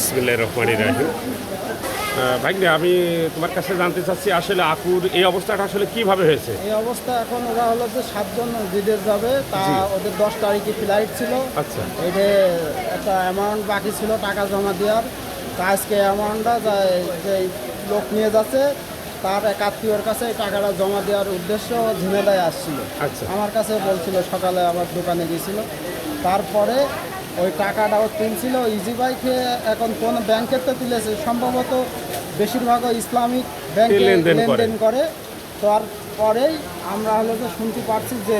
বিসমিল্লাহ রহমানি রাহিম। ভাগ্নে আমি তোমার কাছে জানতে চাচ্ছি আসলে আকুর এই অবস্থাটা আসলে কীভাবে হয়েছে? এই অবস্থা এখন ওরা হলো যে সাতজন বিদেশ যাবে তা ওদের দশ তারিখে ফ্লাইট ছিল। আচ্ছা। এটা একটা অ্যামাউন্ট বাকি ছিল টাকা জমা দেওয়ার। তা আজকে অ্যামাউন্টটা যে লোক নিয়ে যাচ্ছে তার এক আত্মীয়র কাছে এই টাকাটা জমা দেওয়ার উদ্দেশ্য ঝিমেলায় আসছিল। আচ্ছা। আমার কাছে বলছিল সকালে আমার দোকানে গেছিল তারপরে ওই টাকাটা ও তুলছিল ইজি বাইকে এখন কোন ব্যাংকের তো তুলেছে। সম্ভবত বেশিরভাগ ইসলামিক ব্যাংকে লেনদেন করে। তারপরেই আমরা হলো যে শুনতে পারছি যে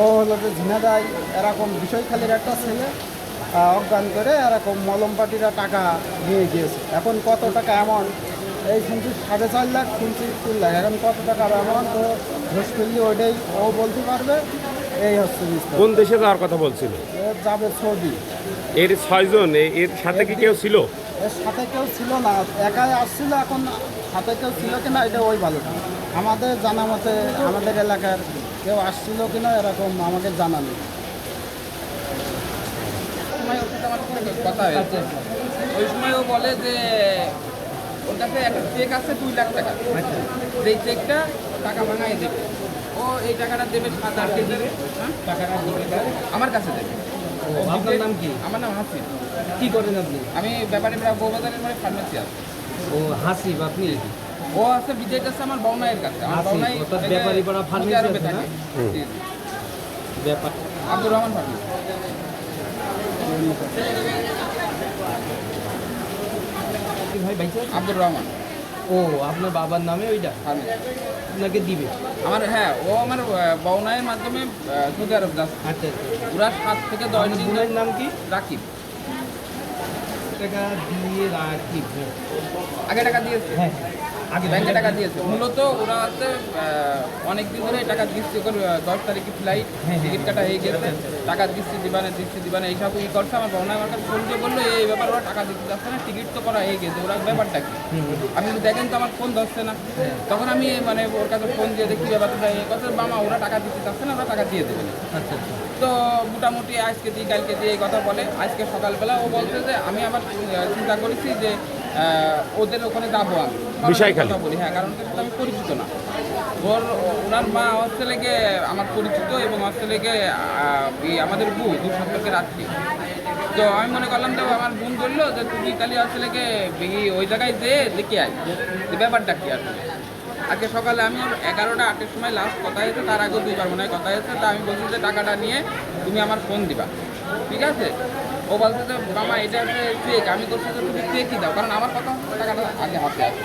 ও হলো যে ঝিনাদাই এরকম বিষয়খালির একটা ছেলে অজ্ঞান করে এরকম মলমপাটিরা টাকা নিয়ে গিয়েছে। এখন কত টাকা অ্যামাউন্ট এই শুনছি সাড়ে চার লাখ শুনছি তিন লাখ। এখন কত টাকার অ্যামাউন্ট ও ঘুষ করলে ওইটাই ও বলতে পারবে। এই হচ্ছে কোন দেশে যাওয়ার কথা বলছিল? যাবে সৌদি। এর ছয়জন এর সাথে কি কেউ ছিল? এর সাথে কেউ ছিল না। একাই আসছিল এখন সাথে কেউ ছিল কিনা এটা ওই ভালো না। আমাদের জানা মতে আমাদের এলাকার কেউ আসছিল কিনা এরকম আমাকে জানা নেই। সময় ওর আমার কথা হয়েছে ওই সময় ও বলে যে ওর কাছে একটা চেক আছে দুই লাখ টাকা। সেই চেকটা টাকা ভাঙাই দেবে। ও এই টাকাটা দেবে সাত আট কেজি টাকাটা আমার কাছে দেবে। আপনার নাম কি? আমার নাম হাসিন। কি করেন আপনি? আমি ব্যাপারে প্রায় বৌবাজারের মানে ফার্মেসি আছে। ও হাসিব আপনি ও আছে বিজয় কাছে আমার বৌনাইয়ের কাছে। আমার হাসিব, থেকে ব্যাপারী পাড়া সৌদি আছে না? ব্যাপার। আব্দুর রহমান ফার্মেসি ভাই বাইকে আব্দুর রহমান। ও আপনার বাবার নামে ওইটা? আপনাকে দিবে? আমার হ্যাঁ ও আমার বউনায়ের মাধ্যমে সৌদি আরব যাচ্ছে আচ্ছা ওরা সাত থেকে দশ দিনের নাম কি? রাকিব। টাকা দিয়ে রাখি আগে টাকা দিয়েছে? হ্যাঁ। ব্যাংকে টাকা দিয়েছে। মূলত ওরা হচ্ছে অনেক দিন ধরে টাকা দিচ্ছে দশ তারিখে ফ্লাইট হ্যাঁ, টিকিট কাটা হয়ে গেছে টাকা দিচ্ছি দিবানে দিচ্ছি দিবানে এইসব ই করছে আমার বহনা আমার কাছে ফোন দিয়ে বলল এই ব্যাপার ওরা টাকা দিতে যাচ্ছে না টিকিট তো করা হয়ে গেছে ওরা ব্যাপারটা কি? আমি দেখেন তো আমার ফোন ধরছে না। তখন আমি মানে ওর কাছে ফোন দিয়ে দেখি ব্যাপারটা এই কথা মামা ওরা টাকা দিতে চাচ্ছে না ওরা টাকা দিয়ে দেবে আচ্ছা আচ্ছা। তো মোটামুটি আজকে দিই কালকে দিয়ে এই কথা বলে আজকে সকালবেলা ও বলছে যে আমি আবার চিন্তা করেছি যে ওদের ওখানে যাব আমি। বিষয়খালী। হ্যাঁ কারণ আমি পরিচিত না। ওর ওনার মা হচ্ছে লেগে আমার পরিচিত এবং আহ, এই আমাদের বউ দু সম্পর্কের আত্মীয় তো আমি মনে করলাম যে আমার বোন বলল যে তুমি তাহলে হচ্ছে লেগে ওই জায়গায় যে দেখে আয়। যে ব্যাপারটা কি আসলে আজকে সকালে আমি ওর এগারোটা আটের সময় লাস্ট কথা হয়েছে তার আগেও দুইবার মনে হয় কথা হয়েছে তা আমি বলছি যে টাকাটা নিয়ে তুমি আমার ফোন দিবা। ঠিক আছে? ও বলছে যে মামা এটা হচ্ছে চেক আমি করছি যে তুমি চেকই দাও কারণ আমার কথা টাকাটা আগে হাতে আছে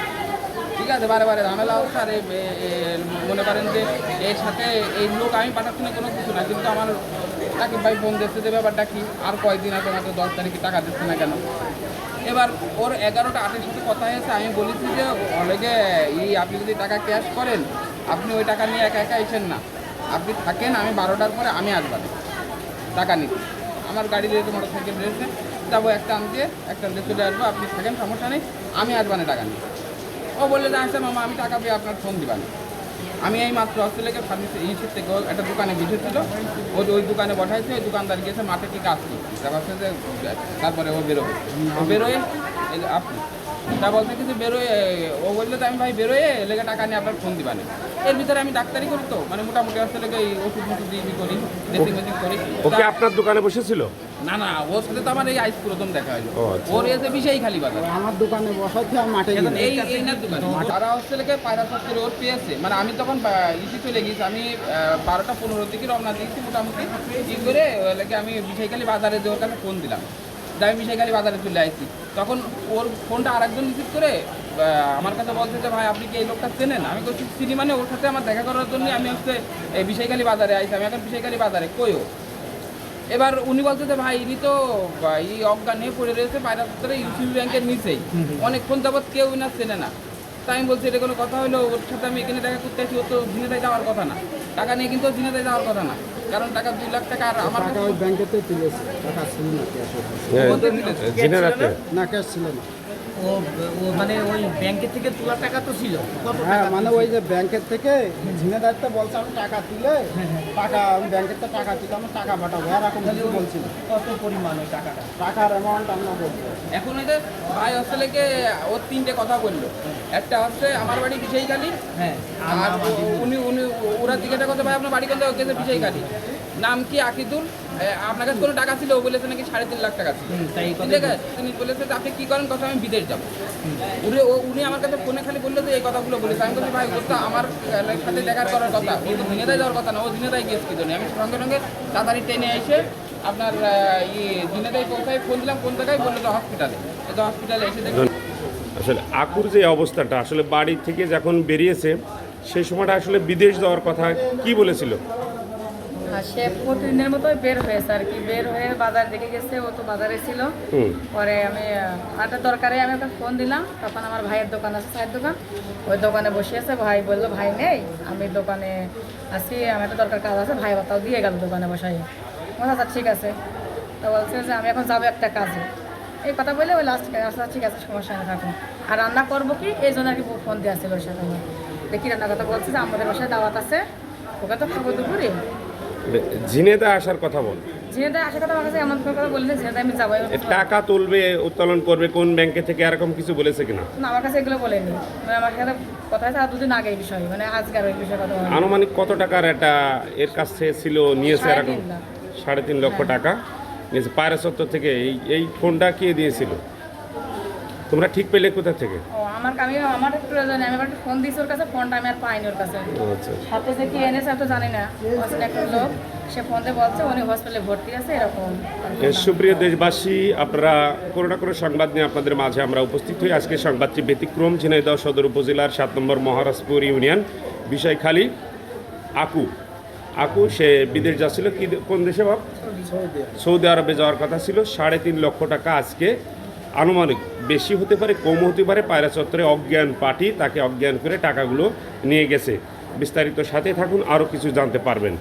ঠিক আছে, বারে বারে ঝামেলা হচ্ছে আর মনে করেন যে এর সাথে এই লোক আমি পাঠাচ্ছি না কোনো কিছু না, কিন্তু আমার তাকে ভাই ফোন দিচ্ছে যে ব্যাপারটা কি, আর কয়েকদিন আছে মাত্র দশ তারিখে টাকা দিচ্ছে না কেন? এবার ওর এগারোটা আটের সাথে কথা হয়েছে, আমি বলেছি যে, অনেকে এই আপনি যদি টাকা ক্যাশ করেন, আপনি ওই টাকা নিয়ে একা একা এসেন না। আপনি থাকেন, আমি বারোটার পরে আমি আসবেন টাকা নিতে। আমার গাড়ি রয়েছে মোটর সাইকেল রয়েছে, যাব একটা আনতে একটা আনতে চলে আসব, আপনি থাকেন, সমস্যা নেই, আমি আসবানে টাকা নিয়ে। ও বললে যে আচ্ছা মামা, আমি টাকা পেয়ে আপনার ফোন দিবানি। আমি এই মাত্র অস্ট্রেলিয়াকে ফার্মেসি ইনস্টিট থেকে একটা দোকানে বিঝেছিল ও ওই দোকানে বসাইছে, ওই দোকানদার গিয়েছে, মাঠে কি কাজ করছে? তারপরে ও বেরোবে। ও বেরোয় আপনি। তা বলতে কিছু বেরোয় ও বললে তো আমি ভাই বেরোয় লেগে টাকা নিয়ে আপনার ফোন দিবানে এর ভিতরে আমি ডাক্তারি করি তো মানে মোটামুটি অস্ট্রেলিয়াকে এই ওষুধ মুষুধ দিয়ে করি ড্রেসিং মেসিং করি। ওকে আপনার দোকানে বসেছিল? না না ওর সাথে তো আমার এই আইস প্রথম দেখা হলো আচ্ছা। ওর এসে বিষয় খালি বাজার। আমার দোকানে বসাতে আমি মাঠে এই এই না দোকান। তারা হচ্ছে লেগে পায়রা সত্তর ওর পেয়েছে। মানে আমি তখন ইসে চলে গেছি আমি আহ, বারোটা পনেরো দিকে রওনা দিয়েছি মোটামুটি। ই করে লেগে আমি বিষয়খালী বাজারে যে ওর কাছে ফোন দিলাম। আমি বিষয়খালী বাজারে চলে আসছি তখন ওর ফোনটা আরেকজন রিসিভ করে আমার কাছে বলছে যে ভাই আপনি কি এই লোকটা চেনেন? আমি করছি চিনি মানে ওর সাথে আমার দেখা করার জন্য আমি হচ্ছে এই বিষয়খালী বাজারে আসি আমি এখন বিষয়খালী বাজারে। কইও এবার উনি বলছে যে ভাই ইনি তো এই অজ্ঞান হয়ে পড়ে রয়েছে বাইরে ইউসি ইউসিবি ব্যাংকের নিচেই। অনেকক্ষণ যাবৎ কেউ না চেনে না। তাই আমি বলছি এটা কোনো কথা হলো ওর সাথে আমি এখানে দেখা করতে আসি ও তো ভিনেদায় যাওয়ার কথা না। টাকা নিয়ে কিন্তু ভিনেদায় যাওয়ার কথা না কারণ টাকা দুই লাখ টাকা আর আমার টাকা ওই ব্যাংকেতে তুলেছে টাকা ছিল না ক্যাশ হ্যাঁ, না ক্যাশ ছিল না। ও মানে ওই ব্যাংকের থেকে তোলা টাকা তো ছিল। হ্যাঁ মানে ওই যে ব্যাংকের থেকে ঝিনেদার তো বলছে আমি টাকা তুলে টাকা আমি ব্যাংকের তো টাকা তুলে আমি টাকা পাঠাবো। এরকম কিছু বলছিল কত পরিমাণ ওই টাকাটা? টাকার অ্যামাউন্ট আমরা বলছি এখন ওই যে ভাই লেগে ওর তিনটে কথা বলল। একটা হচ্ছে আমার বাড়ি বিষয়খালী হ্যাঁ আর উনি উনি ওরা জিজ্ঞাসা করতে ভাই আপনার বাড়ি জায়গায় গেছে বিষয়খালী নাম কি আকিদুল? আপনার কাছে কোনো টাকা ছিল? ও বলেছে নাকি সাড়ে তিন লাখ টাকা ছিল। তিনি বলেছে যে আপনি কি করেন কথা আমি বিদেশ যাব। উনি ও- উনি আমার কাছে ফোনে খালি বলল যে এই কথাগুলো বলেছে। আমি বলছি ভাই ওর তো আমার সাথে দেখার করার কথা। ও তো ঝিনেদায় যাওয়ার কথা না ও ঝিনেদায় গিয়েছে কি জন্য আমি সঙ্গে সঙ্গে তাড়াতাড়ি ট্রেনে এসে আপনার ইয়ে ঝিনেদায় পৌঁছায় ফোন দিলাম। কোন জায়গায় বলল তো হসপিটালে তো হসপিটালে এসে দেখলাম আসলে আকুর যে অবস্থাটা আসলে বাড়ি থেকে যখন বেরিয়েছে সেই সময়টা আসলে বিদেশ যাওয়ার কথা কি বলেছিল? সে প্রতিদিনের মতোই বের হয়েছে আর কি। বের হয়ে বাজার দিকে গেছে ও তো বাজারে ছিল। পরে আমি একটা দরকারে আমি ওকে ফোন দিলাম। তখন আমার ভাইয়ের দোকান আছে চায়ের দোকান। ওই দোকানে বসে আছে। ভাই বলল ভাই নেই আমি দোকানে আছি আমার একটা দরকার কাজ আছে ভাই বাতাও দিয়ে গেল দোকানে বসাই। বলছে আচ্ছা ঠিক আছে। তো বলছে যে আমি এখন যাব একটা কাজে। এই কথা বলে ওই লাস্ট আচ্ছা ঠিক আছে সমস্যা নেই থাকুন। আর রান্না করব কি? এই জন্য আর কি ফোন দিয়ে আসছিল ওর সাথে দেখি রান্না কথা বলছে যে আমাদের বাসায় দাওয়াত আছে ওকে তো খাব দুপুরে। ঝিনেদা আসার কথা বল। ঝিনেদা আসার কথা আমার কাছে এমন কথা বলিনি ঝিনেদা আমি যাব টাকা তুলবে উত্তোলন করবে কোন ব্যাংকে থেকে এরকম কিছু বলেছে কিনা? না আমার কাছে এগুলো বলেনি। মানে আমার সাথে কথা হয়েছে আর দুদিন আগে এই বিষয়ে মানে আজকের ওই বিষয়ে কথা। আনুমানিক কত টাকার একটা এর কাছে ছিল নিয়েছে সাড়ে এরকম? তিন সাড়ে তিন লক্ষ টাকা। নিয়েছে পায়রা চত্বর থেকে। এই এই ফোনটা কে দিয়েছিল? তোমরা ঠিক পেলে কোথা থেকে? আমার আমি আমার একটু প্রয়োজন আমি আবার ফোন দিয়েছি ওর কাছে ফোনটা আমি আর পাইনি ওর কাছে। ও আচ্ছা সাথে যে কি এনেছে আমি তো জানি না বলছেন একটা লোক সে ফোন দিয়ে বলছে উনি হসপিটালে ভর্তি আছে এরকম। সুপ্রিয় দেশবাসী আপনারা কোনো না কোনো সংবাদ নিয়ে আপনাদের মাঝে আমরা উপস্থিত হই। আজকে সংবাদটি ব্যতিক্রম ঝিনাইদহ সদর উপজেলার সাত নম্বর মহারাজপুর ইউনিয়ন। বিষয়খালী আকু। আকু সে বিদেশ যাচ্ছিল কি দে- কোন দেশে বাপ? সৌদি আরবে যাওয়ার কথা ছিল সাড়ে তিন লক্ষ টাকা আজকে আনুমানিক বেশি হতে পারে, কম হতে পারে, পায়রা চত্বরে অজ্ঞান পার্টি তাকে অজ্ঞান করে টাকাগুলো নিয়ে গেছে। বিস্তারিত সাথে থাকুন, আরও কিছু জানতে পারবেন।